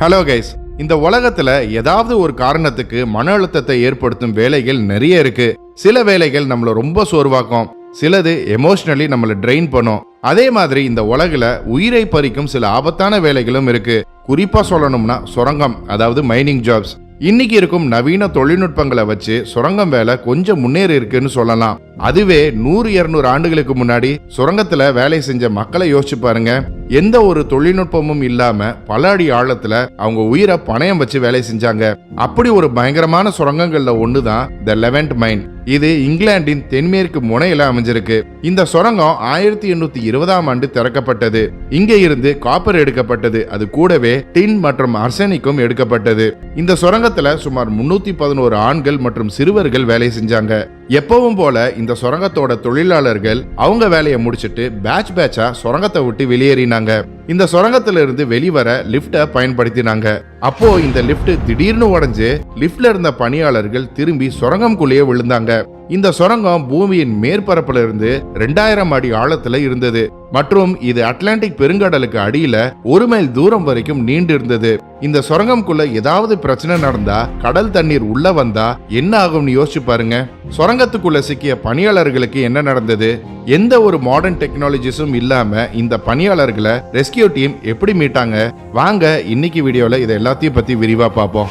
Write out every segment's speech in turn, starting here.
Hello guys இந்த உலகத்துல ஏதாவது ஒரு காரணத்துக்கு மன அழுத்தத்தை ஏற்படுத்தும் வேலைகள் நிறைய இருக்கு. சில வேலைகள் நம்மள ரொம்ப சோர்வாக்கும். சிலது எமோஷனலி நம்மள ட்ரெயின் பண்ணும். அதே மாதிரி இந்த உலகில் உயிரை பறிக்கும் சில ஆபத்தான வேலைகளும் இருக்கு. குறிப்பா சொல்லணும்னா சுரங்கம் அதாவது மைனிங் ஜாப்ஸ் இன்னைக்கு இருக்கும் நவீன தொழில்நுட்பங்களை வச்சு சுரங்கம் வேலை கொஞ்சம் முன்னேறி இருக்குன்னு சொல்லலாம். அதுவே நூறு இருநூறு ஆண்டுகளுக்கு முன்னாடி சுரங்கத்துல வேலை செஞ்ச மக்களை யோசிச்சு பாருங்க. எந்த ஒரு தொழில்நுட்பமும் இல்லாம பல அடி ஆழத்துல அவங்க உயிரை பணயம் வச்சு வேலை செஞ்சாங்க. அப்படி ஒரு பயங்கரமான சுரங்கங்கள்ல ஒண்ணுதான் த லெவன்ட் மைன் இது இங்கிலாந்தின் தென்மேற்கு முனையில அமைஞ்சிருக்கு. இந்த சுரங்கம் ஆயிரத்தி எண்ணூத்தி இருபதாம் ஆண்டு திறக்கப்பட்டது. இங்க இருந்து காப்பர் எடுக்கப்பட்டது. அது கூடவே டின் மற்றும் அர்சனிக்கும் எடுக்கப்பட்டது. இந்த சுரங்கத்துல சுமார் முன்னூத்தி பதினோரு ஆண்கள் மற்றும் சிறுவர்கள் வேலை செஞ்சாங்க. எப்பவும் போல இந்த சுரங்கத்தோட தொழிலாளர்கள் அவங்க வேலையை முடிச்சிட்டு பேட்ச் பேட்சா சுரங்கத்தை விட்டு வெளியேறினார் வெளியேறினாங்க இந்த சுரங்கத்துல இருந்து வெளிவர லிப்ட பயன்படுத்தினாங்க. அப்போ இந்த லிப்ட் திடீர்னு உடைஞ்சு லிப்ட்ல இருந்த பணியாளர்கள் திரும்பி சுரங்கம்குள்ளேயே விழுந்தாங்க. இந்த சுரங்கம் பூமியின் மேற்பரப்புல இருந்து ரெண்டாயிரம் அடி ஆழத்துல இருந்தது. மற்றும் இது அட்லாண்டிக் பெருங்கடலுக்கு அடியில ஒரு மைல் தூரம் வரைக்கும் நீண்டிருந்தது. இந்த சுரங்கம்குள்ள ஏதாவது பிரச்சனை நடந்தா கடல் தண்ணீர் உள்ள வந்தா என்ன ஆகும்னு யோசிச்சு பாருங்க. சுரங்கத்துக்குள்ள சிக்கிய பணியாளர்களுக்கு என்ன நடந்தது? எந்த ஒரு மாடர்ன் டெக்னாலஜிஸும் இல்லாம இந்த பணியாளர்களை ரெஸ்கியூ டீம் எப்படி மீட்டாங்க? வாங்க இன்னைக்கு வீடியோல இதை எல்லாத்தையும் பத்தி விரிவா பார்ப்போம்.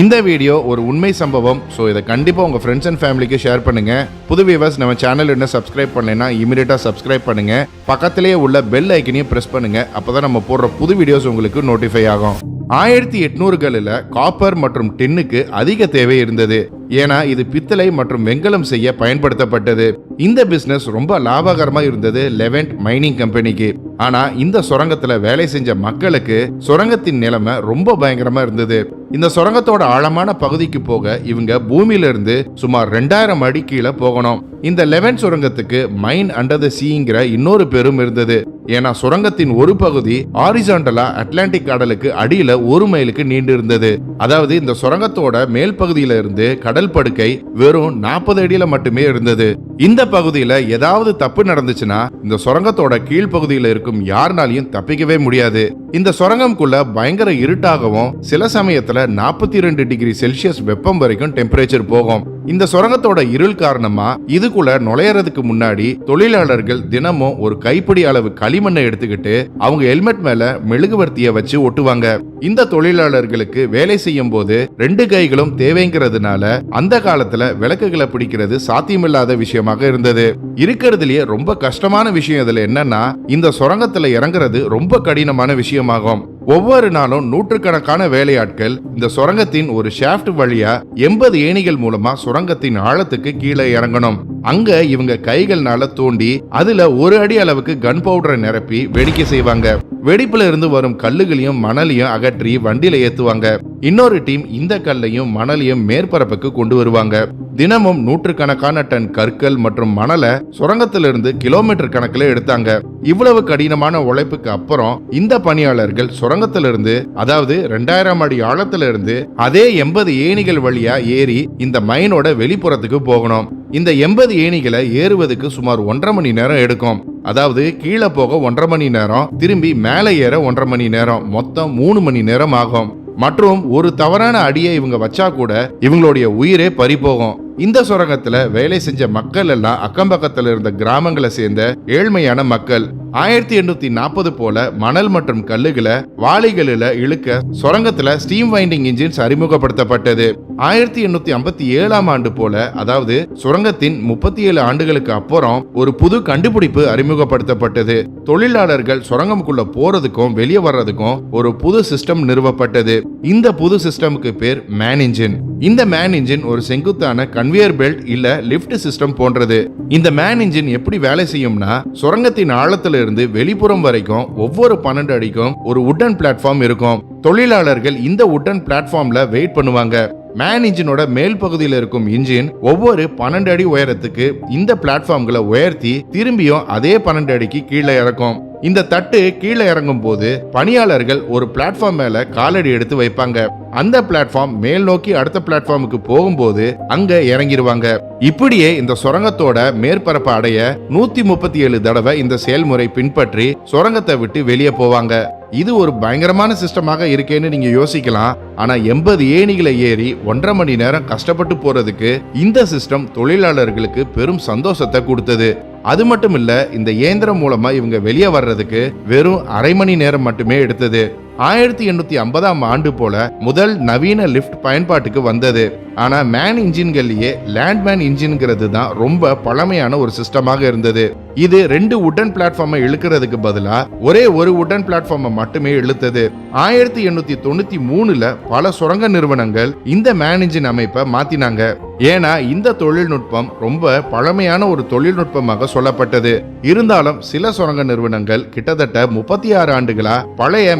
இந்த வீடியோ ஒரு உண்மை சம்பவம். ஸோ இதை கண்டிப்பாக உங்கள் ஃப்ரெண்ட்ஸ் அண்ட் ஃபேமிலிக்கு ஷேர் பண்ணுங்கள் புது வியூவர்ஸ் நம்ம சேனல் என்ன சப்ஸ்கிரைப் பண்ணலைன்னா இமீடியட்டாக சப்ஸ்கிரைப் பண்ணுங்க. பக்கத்திலேயே உள்ள பெல் ஐக்கனையும் ப்ரெஸ் பண்ணுங்கள் அப்போ தான் நம்ம போடுற புது வீடியோஸ் உங்களுக்கு நோட்டிஃபை ஆகும். ஆயிரத்தி எட்நூறுகளில் காப்பர் மற்றும் டின்னுக்கு அதிக தேவை இருந்தது. ஏன்னா இது பித்தளை மற்றும் வெங்கலம் செய்ய பயன்படுத்தப்பட்டது. இந்த பிசினஸ் ரொம்ப லாபகரமா இருந்தது லெவன்ட் மைனிங் கம்பெனிக்கு ஆனா இந்த சுரங்கத்துல வேலை செஞ்ச மக்களுக்கு சுரங்கத்தின் நிலைமை ரொம்ப பயங்கரமா இருந்தது. இந்த சுரங்கத்தோட ஆழமான பகுதிக்கு போக இவங்க பூமியில இருந்து சுமார் ரெண்டாயிரம் அடி கீழே போகணும். இந்த லெவன் சுரங்கத்துக்கு மைன் அண்டர் த சீங்கிற இன்னொரு பேரும் இருந்தது. ஏன்னா சுரங்கத்தின் ஒரு பகுதி ஆரிசாண்டலா அட்லாண்டிக் கடலுக்கு அடியில ஒரு மைலுக்கு நீண்டு இருந்தது அதாவது இந்த சுரங்கத்தோட மேல் பகுதியில இருந்து கடல் படுக்கை வெறும் நாற்பது அடியில மட்டுமே இருந்தது. இந்த பகுதியில ஏதாவது தப்பு நடந்துச்சுன்னா இந்த சுரங்கத்தோட கீழ்ப்பகுதியில இருக்கும் யாருனாலையும் தப்பிக்கவே முடியாது. இந்த சுரங்கம்குள்ள பயங்கர இருட்டாகவும் சில சமயத்துல நாற்பத்தி ரெண்டு டிகிரி செல்சியஸ் வெப்பம் வரைக்கும் டெம்பரேச்சர் போகும். இந்த சுரங்கத்தோட இருள் காரணமா இதுக்குள்ள நுழையறதுக்கு முன்னாடி தொழிலாளர்கள் தினமும் ஒரு கைப்பிடி அளவு களிமண்ணை எடுத்துக்கிட்டு அவங்க ஹெல்மெட் மேல மெழுகுவர்த்திய வச்சு ஒட்டுவாங்க. இந்த தொழிலாளர்களுக்கு வேலை செய்யும் போது ரெண்டு கைகளும் தேவைங்கிறதுனால அந்த காலத்துல விளக்குகளை பிடிக்கிறது சாத்தியமில்லாத விஷயமாக இருந்தது. இருக்கிறதுலயே ரொம்ப கஷ்டமான விஷயம் இதுல என்னன்னா இந்த சுரங்கத்துல இறங்குறது ரொம்ப கடினமான விஷயமாகும். ஒவ்வொரு நாளும் நூற்றுக்கணக்கான வேலையாட்கள் இந்த சுரங்கத்தின் ஒரு ஷாஃப்ட் வழியா எண்பது ஏணிகள் மூலமா சுரங்கத்தின் ஆழத்துக்கு கீழே இறங்கணும். அங்க இவங்க கைகள்னால தோண்டி அதுல ஒரு அடி அளவுக்கு கன் பவுடரை நிரப்பி வெடிக்க செய்வாங்க. வெடிப்புல இருந்து வரும் கல்லுகளையும் மணலையும் அகற்றி வண்டியில ஏத்துவாங்க. இன்னொரு டீம் இந்த கல்லையும் மணலையும் மேற்பரப்புக்கு கொண்டு வருவாங்க. தினமும் நூற்றுக்கணக்கான டன் கற்கள் மற்றும் மணலை சுரங்கத்திலிருந்து கிலோமீட்டர் கணக்கில் எடுத்தாங்க. இவ்வளவு கடினமான உழைப்புக்கு அப்புறம் இந்த பணியாளர்கள் சுரங்கத்திலிருந்து அதாவது ரெண்டாயிரம் அடி ஆழத்துல இருந்து அதே எண்பது ஏணிகள் வழியா ஏறி இந்த மைனோட வெளிப்புறத்துக்கு போகணும். இந்த எண்பது ஏணிகளை ஏறுவதுக்கு சுமார் ஒன்றரை மணி நேரம் எடுக்கும். அதாவது கீழே போக ஒன்றரை மணி நேரம் திரும்பி மேலே ஏற ஒன்றரை மணி நேரம் மொத்தம் மூணு மணி நேரம் ஆகும். மற்றும் ஒரு தவறான அடியை இவங்க வச்சா கூட இவங்களுடைய உயிரே பறிபோகும். இந்த சுரங்கத்துல வேலை செஞ்ச மக்கள் எல்லாம் அக்கம் பக்கத்துல இருந்த கிராமங்களை சேர்ந்த ஏழ்மையான மக்கள். ஆயிரத்தி எண்ணூத்தி நாற்பது போல மணல் மற்றும் கல்லுகளை வாளிகளில இழுக்க சுரங்கத்துல ஸ்டீம் வைண்டிங் இன்ஜின்ஸ் அறிமுகப்படுத்தப்பட்டது. ஆயிரத்தி எண்ணூத்தி ஐம்பத்தி ஏழாம் ஆண்டு போல அதாவது சுரங்கத்தின் முப்பத்தி ஏழு ஆண்டுகளுக்கு அப்புறம் ஒரு புது கண்டுபிடிப்பு அறிமுகப்படுத்தப்பட்டது. தொழிலாளர்கள் சுரங்கம்குள்ள போறதுக்கும் வெளியே வர்றதுக்கும் ஒரு புது சிஸ்டம் நிறுவப்பட்டது. இந்த புது சிஸ்டமுக்கு பேர் மேன் இன்ஜின் இந்த மேன் இன்ஜின் ஒரு செங்குத்தான கன்வேயர் பெல்ட் இல்ல லிஃப்ட் சிஸ்டம் போன்றது. இந்த மேன் இன்ஜின் எப்படி வேலை செய்யும்னா சுரங்கத்தின் ஆழத்துல இருந்து வெளிப்புறம் வரைக்கும் ஒவ்வொரு பன்னெண்டு அடிக்கும் ஒரு உட்டன் பிளாட்ஃபார்ம் இருக்கும். தொழிலாளர்கள் இந்த உட்டன் பிளாட்ஃபார்ம்ல வெயிட் பண்ணுவாங்க. மேன் இன்ஜினோட மேல் பகுதியில் இருக்கும் இன்ஜின் ஒவ்வொரு பன்னெண்டு அடி உயரத்துக்கு இந்த பிளாட்ஃபார்ம்களை உயர்த்தி திரும்பியும் அதே பன்னெண்டு அடிக்கு கீழே இறக்கும். இந்த தட்டு கீழே இறங்கும் போது பணியாளர்கள் ஒரு பிளாட்ஃபார்ம் மேல காலடி எடுத்து வைப்பாங்க. அந்த பிளாட்ஃபார்ம் மேல் நோக்கி அடுத்த பிளாட்ஃபார்முக்கு போகும்போது அங்க இறங்கிடுவாங்க இப்படியே இந்த சுரங்கத்தோட மேற்பரப்பை அடைய நூத்தி முப்பத்தி ஏழு தடவை இந்த செயல்முறை பின்பற்றி சுரங்கத்தை விட்டு வெளியே போவாங்க. இது ஒரு பயங்கரமான சிஸ்டமாக இருக்கேன்னு நீங்க யோசிக்கலாம். ஆனா எண்பது ஏணிகளை ஏறி ஒன்றரை மணி நேரம் கஷ்டப்பட்டு போறதுக்கு இந்த சிஸ்டம் தொழிலாளர்களுக்கு பெரும் சந்தோஷத்தை கொடுத்தது. அது மட்டும் இல்ல இந்த இயந்திரம் மூலமா இவங்க வெளியே வர்றதுக்கு வெறும் அரை மணி நேரம் மட்டுமே எடுத்தது. ஆயிரத்தி எண்ணூத்தி ஐம்பதாம் ஆண்டு போல முதல் நவீன லிஃப்ட் பயன்பாட்டுக்கு வந்தது. ஆனா மேன் இன்ஜின்கள்லயே லேண்ட்மேன் இன்ஜின்ங்கிறது தான் ரொம்ப பழமையான ஒரு சிஸ்டமாக இருந்தது. இது ரெண்டு உடன் பிளாட்ஃபார்மை இழுக்கிறதுக்கு பதிலா ஒரே ஒரு உடன் பிளாட்ஃபார்மை மட்டுமே இழுத்தது. ஆயிரத்தி எண்ணூத்தி தொண்ணூத்தி மூணுல பல சுரங்க நிறுவனங்கள் இந்த மேன் இன்ஜின் அமைப்பை மாத்தினாங்க. ஏன்னா இந்த தொழில்நுட்பம் ரொம்ப பழமையான ஒரு தொழில்நுட்பமாக சொல்லப்பட்டது. இருந்தாலும் சில சுரங்க நிறுவனங்கள் கிட்டத்தட்ட முப்பத்தி ஆறு ஆண்டுகளா பழைய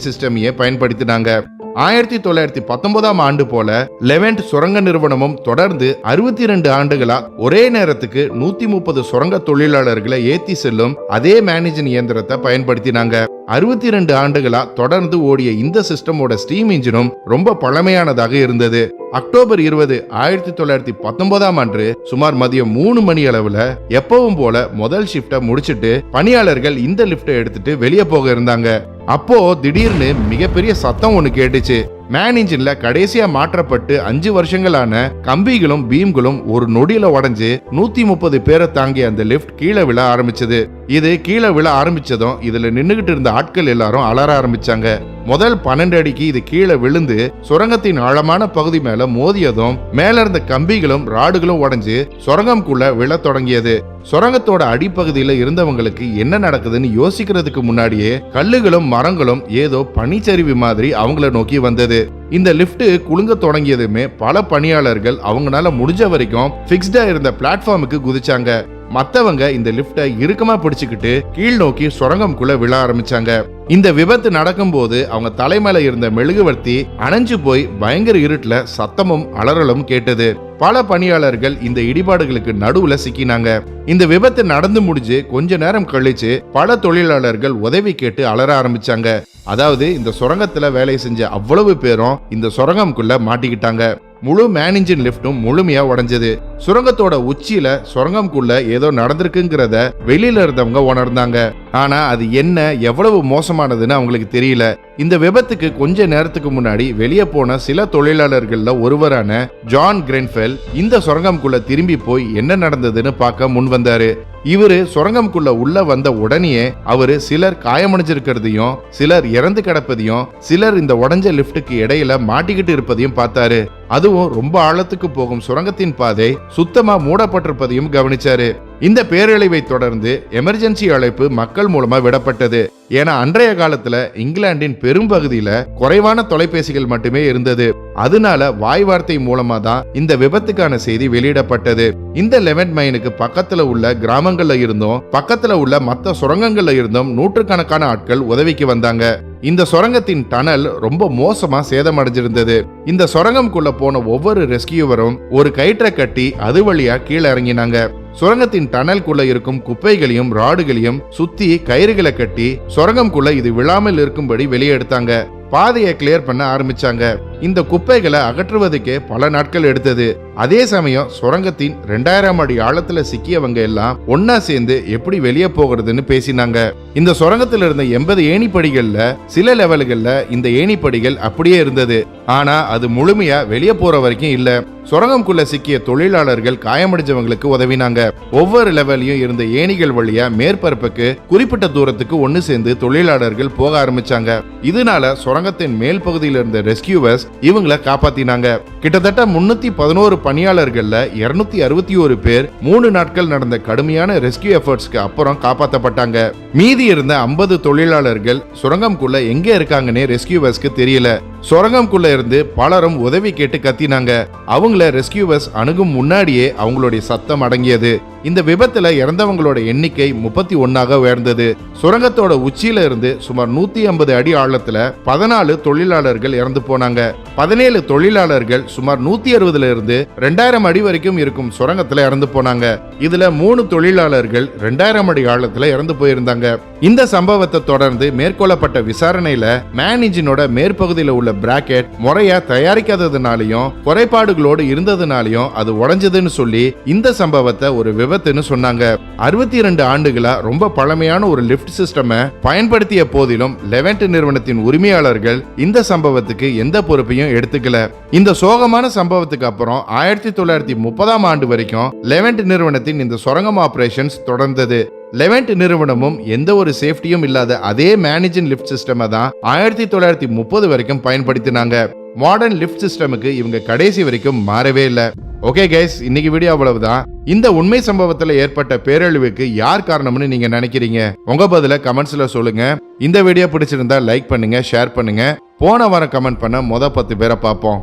மேனேஜிங் சிஸ்டமையே பயன்படுத்தினாங்க. ஆயிரத்தி தொள்ளாயிரத்தி பத்தொன்பதாம் ஆண்டு போல லெவன்ட் சுரங்க நிறுவனமும் தொடர்ந்து அறுபத்தி ரெண்டு ஆண்டுகளா ஒரே நேரத்துக்கு நூத்தி முப்பது சுரங்க தொழிலாளர்களை ஏத்தி செல்லும் அதே மேனேஜிங் இயந்திரத்தை பயன்படுத்தினாங்க. அறுபத்தி ரெண்டு ஆண்டுகளா தொடர்ந்து ஓடிய இந்த சிஸ்டமோட ஸ்டீம் இன்ஜினும் ரொம்ப பழமையானதாக இருந்தது. அக்டோபர் இருபது ஆயிரத்தி தொள்ளாயிரத்தி பத்தொன்பதாம் அன்று சுமார் மதியம் மூணு மணி அளவுல எப்பவும் போல முதல் ஷிப்ட முடிச்சிட்டு பணியாளர்கள் இந்த லிஃப்டை எடுத்துட்டு வெளியே போக இருந்தாங்க. அப்போ திடீர்னு மிகப்பெரிய சத்தம் ஒன்று கேட்டுச்சு. மேன் இன்ஜின்ல கடைசியா மாற்றப்பட்டு அஞ்சு வருஷங்களான கம்பிகளும் பீம்களும் ஒரு நொடியில உடஞ்சு நூத்தி முப்பது பேரை தாங்கிய அந்த லிஃப்ட் கீழே விழ ஆரம்பிச்சது. இது கீழே விழ ஆரம்பிச்சதும் இதுல நின்னுகிட்டு இருந்த ஆட்கள் எல்லாரும் அலற ஆரம்பிச்சாங்க. முதல் பன்னெண்டு அடிக்கு இது கீழே விழுந்து சுரங்கத்தின் ஆழமான பகுதி மேல மோதியதும் மேல இருந்த கம்பிகளும் ராடுகளும் உடஞ்சு சுரங்கம்குள்ள விழத் தொடங்கியது. சுரங்கத்தோட அடிப்பகுதியில இருந்தவங்களுக்கு என்ன நடக்குதுன்னு யோசிக்கிறதுக்கு முன்னாடியே கல்லுகளும் மரங்களும் ஏதோ பனிச்சரிவு மாதிரி அவங்கள நோக்கி வந்தது. இந்த லிஃப்ட் குலுங்க தொடங்கியதுமே பல பணியாளர்கள் அவங்களால முடிஞ்ச வரைக்கும் பிக்ஸ்டா இருந்த பிளாட்ஃபார்முக்கு குதிச்சாங்க. மற்றவங்க இந்த லிஃப்டை இறுக்கமா பிடிச்சுக்கிட்டு கீழ் நோக்கி சுரங்கம்குள்ள விழ ஆரம்பிச்சாங்க. இந்த விபத்து நடக்கும்போது அவங்க தலைமையில இருந்த மெழுகுவர்த்தி அணைஞ்சு போய் பயங்கர இருட்டுல சத்தமும் அலறலும் கேட்டது. பல பணியாளர்கள் இந்த இடிபாடுகளுக்கு நடுவுல சிக்கினாங்க. இந்த விபத்து நடந்து முடிஞ்சு கொஞ்ச நேரம் கழிச்சு பல தொழிலாளர்கள் உதவி கேட்டு அலற ஆரம்பிச்சாங்க. அதாவது இந்த சுரங்கத்துல வேலை செஞ்ச அவ்வளவு பேரும் இந்த சுரங்கம்குள்ள மாட்டிக்கிட்டாங்க. முழு மேனேஜின் லிஃப்டும் முழுமையா உடஞ்சது. சுரங்கத்தோட உச்சியில சுரங்கம்குள்ள ஏதோ நடந்திருக்குங்கிறத வெளியில இருந்தவங்க உணர்ந்தாங்க. ஆனா அது என்ன எவ்வளவு மோசமானதுன்னு அவங்களுக்கு தெரியல. இந்த விபத்துக்கு கொஞ்ச நேரத்துக்கு முன்னாடி வெளியே போன சில தொழிலாளர்கள்ல ஒருவரான ஜான் கிரென்ஃபெல் இந்த சுரங்கம்குள்ள திரும்பி போய் என்ன நடந்ததுன்னு பார்க்க முன் வந்தாரு. இவரு சுரங்கம்குள்ள உள்ள வந்த உடனேயே அவரு சிலர் காயமடைஞ்சிருக்கிறதையும் சிலர் இறந்து கிடப்பதையும் சிலர் இந்த உடஞ்ச லிப்டுக்கு இடையில மாட்டிக்கிட்டு இருப்பதையும் பார்த்தாரு. அதுவும் ரொம்ப ஆழத்துக்கு போகும் சுரங்கத்தின் பாதை சுத்தமா மூடப்பட்டிருப்பதையும் கவனிச்சாரு. இந்த பேரழிவை தொடர்ந்து எமர்ஜென்சி அழைப்பு மக்கள் மூலமா விடப்பட்டது. ஏன்னா அன்றைய காலத்துல இங்கிலாந்தின் பெரும்பகுதியில குறைவான தொலைபேசிகள் மட்டுமே இருந்தது. அதனால வாய் வார்த்தை மூலமா தான் இந்த விபத்துக்கான செய்தி வெளியிடப்பட்டது. இந்த லெவன்ட் மைனுக்கு பக்கத்துல உள்ள கிராமங்கள்ல இருந்தும் பக்கத்துல உள்ள மத்த சுரங்கங்கள்ல இருந்தும் நூற்றுக்கணக்கான ஆட்கள் உதவிக்கு வந்தாங்க. இந்த சுரங்கத்தின் டனல் ரொம்ப மோசமா சேதமடைஞ்சிருந்தது. இந்த சுரங்கம்குள்ள போன ஒவ்வொரு ரெஸ்கியூவரும் ஒரு கயிற்றை கட்டி அது வழியா கீழே இறங்கினாங்க. சுரங்கத்தின் டனல்குள்ள இருக்கும் குப்பைகளையும் ராடுகளையும் சுத்தி கயிறுகளை கட்டி சுரங்கம்குள்ள இது விழாமல் இருக்கும்படி வெளியே எடுத்தாங்க. பாதையை கிளியர் பண்ண ஆரம்பிச்சாங்க. இந்த குப்பைகளை அகற்றுவதற்கே பல நாட்கள் எடுத்தது. அதே சமயம் சுரங்கத்தின் ரெண்டாயிரம் அடி ஆழத்துல சிக்கியவங்க எல்லாம் ஒன்னா சேர்ந்து எப்படி வெளியே போகிறதுன்னு பேசினாங்க. இந்த சுரங்கத்தில் இருந்த எண்பது ஏணிப்படிகள்ல சில லெவல்கள்ல இந்த ஏணிப்படிகள் அப்படியே இருந்தது. ஆனா அது முழுமையா வெளியே போற வரைக்கும் இல்ல. சுரங்கம்குள்ள சிக்கிய தொழிலாளர்கள் காயமடைஞ்சவங்களுக்கு உதவினாங்க. ஒவ்வொரு லெவலையும் இருந்த ஏணிகள் வழியா மேற்பரப்புக்கு குறிப்பிட்ட தூரத்துக்கு ஒன்னு சேர்ந்து தொழிலாளர்கள் போக ஆரம்பிச்சாங்க. இதனால சுரங்கத்தின் மேல் பகுதியில் இருந்த ரெஸ்கியூவர்ஸ் இவங்கள காப்பாத்தினாங்க. கிட்டத்தட்ட முன்னூத்தி பதினோரு பணியாளர்கள்ல இருநூத்தி அறுபத்தி ஒரு பேர் மூணு நாட்கள் நடந்த கடுமையான ரெஸ்கியூ எஃபர்ட்ஸ்க்கு அப்புறம் காப்பாத்தப்பட்டாங்க. மீதி இருந்த ஐம்பது தொழிலாளர்கள் சுரங்கம்குள்ள எங்க இருக்காங்கன்னே ரெஸ்கியூவர்ஸ்க்கு தெரியல. சுரங்கம்குள்ள இருந்து பலரும் உதவி கேட்டு கத்தினாங்க. அவங்கள ரெஸ்கியூவர்ஸ் அணுகும் முன்னாடியே அவங்களுடைய சத்தம் அடங்கியது. இந்த விபத்துல இறந்தவங்களோட எண்ணிக்கை முப்பத்தி ஒன்னாக உயர்ந்தது. சுரங்கத்தோட உச்சியில இருந்து சுமார் நூத்தி ஐம்பது அடி ஆழத்துல பதினாலு தொழிலாளர்கள் இறந்து போனாங்க. பதினேழு தொழிலாளர்கள் சுமார் நூத்தி அறுபதுல இருந்து ரெண்டாயிரம் அடி வரைக்கும் இருக்கும் சுரங்கத்துல இறந்து போனாங்க. இதுல மூணு தொழிலாளர்கள் ரெண்டாயிரம் அடி ஆழத்துல இறந்து போயிருந்தாங்க. இந்த சம்பவத்தை தொடர்ந்து மேற்கொள்ளப்பட்ட விசாரணையில மேன் இன்ஜினோட மேற்பகுதியில உள்ள பிராக்கெட் முறையா தயாரிக்காததுனாலையும் குறைபாடுகளோடு இருந்ததுனாலையும் அது உடஞ்சதுன்னு சொல்லி இந்த சம்பவத்தை ஒரு விபத்துன்னு சொன்னாங்க. அறுபத்தி இரண்டு ஆண்டுகளா ரொம்ப பழமையான ஒரு லிஃப்ட் சிஸ்டமை பயன்படுத்திய போதிலும் லெவன்ட் நிறுவனத்தின் உரிமையாளர்கள் இந்த சம்பவத்துக்கு எந்த பொறுப்பையும் எடுத்துக்கல. இந்த சோகமான சம்பவத்துக்கு அப்புறம் ஆயிரத்தி தொள்ளாயிரத்தி முப்பதாம் ஆண்டு வரைக்கும் லெவன்ட் நிறுவனத்தின் இந்த சுரங்கம் ஆபரேஷன்ஸ் தொடர்ந்தது. லெவன்ட் நிறுவனமும் எந்த ஒரு சேஃப்டியும் இல்லாத அதே மேனேஜிங் லிஃப்ட் சிஸ்டமை தான் ஆயிரத்தி தொள்ளாயிரத்தி முப்பது வரைக்கும் பயன்படுத்தினாங்க. மாடர்ன் லிஃப்ட் சிஸ்டமுக்கு இவங்க கடைசி வரைக்கும் மாறவே இல்லை. ஓகே கைஸ் இன்னைக்கு வீடியோ அவ்வளவுதான். இந்த உண்மை சம்பவத்துல ஏற்பட்ட பேரழிவுக்கு யார் காரணம்னு நீங்க நினைக்கிறீங்க? உங்க பதில கமெண்ட்ஸ்ல சொல்லுங்க. இந்த வீடியோ பிடிச்சிருந்தா லைக் பண்ணுங்க ஷேர் பண்ணுங்க. போன வாரம் கமெண்ட் பண்ண மொத பத்து பேரை பார்ப்போம்.